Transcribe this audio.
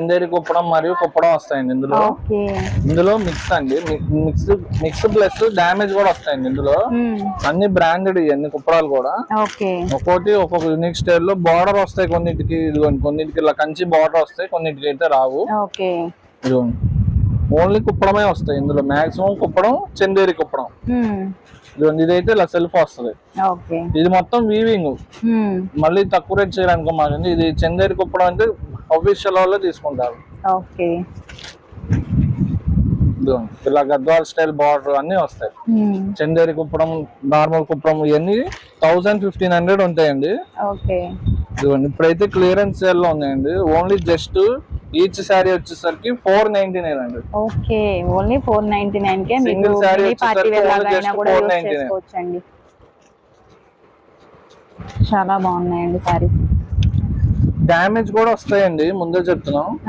చందేరి కుప్పడం మరియు కుప్పడం వస్తాయండి ఇందులో. ఇందులో మిక్స్ అండి. మిక్స్ మిక్స్ ప్లస్ డ్యామేజ్ కూడా వస్తాయండి ఇందులో. అన్ని బ్రాండెడ్ అన్ని కుప్పడాలు కూడా. ఒక్కోటి ఒక్కొక్క యూనిక్ స్టైల్లో బార్డర్ వస్తాయి కొన్నిటికి ఇదిగోండి కొన్నిటికి ఇలా కంచి బార్డర్ వస్తాయి కొన్నిటికి అయితే రావు. ఇదిగోండి. ఓన్లీ కుప్పడమే వస్తాయి ఇందులో. మాక్సిమం కుప్పడం చందేరి కుప్పడం. ఇదైతే ఇలా సెల్ఫ్ వస్తుంది. ఇది మొత్తం వీవింగ్. మళ్ళీ తక్కువ రేట్ చేయాలనుకో మాకండి ఇది చందేరి కుప్పడం అంటే అఫీషియల్ వాళ్ళు తీసుకుంటారు. ఓకే. ఇలా గద్వాల్ స్టైల్ బార్డర్ అన్ని వస్తాయి. చందేరి కుప్పడం నార్మల్ కుప్పడం ఇవన్నీ థౌసండ్ ఫిఫ్టీన్ హండ్రెడ్ ఉంటాయండి. ఓకే. ఇదిగోండి ఇప్పుడైతే క్లియరెన్స్ సేల్లో ఉన్నాయండి. ఓన్లీ జస్ట్ ఈచ్ శారీ వచ్చేసరికి ఫోర్ నైన్టీ నైన్ అండి. Okay. Only four ninety nine కే వచ్చేసరికి యూస్ 499. చేసుకోవచ్చండి. చాలా బాగున్నాయండి సారీస్ డ్యామేజ్ కూడా వస్తాయండి ముందే చెప్తున్నాం.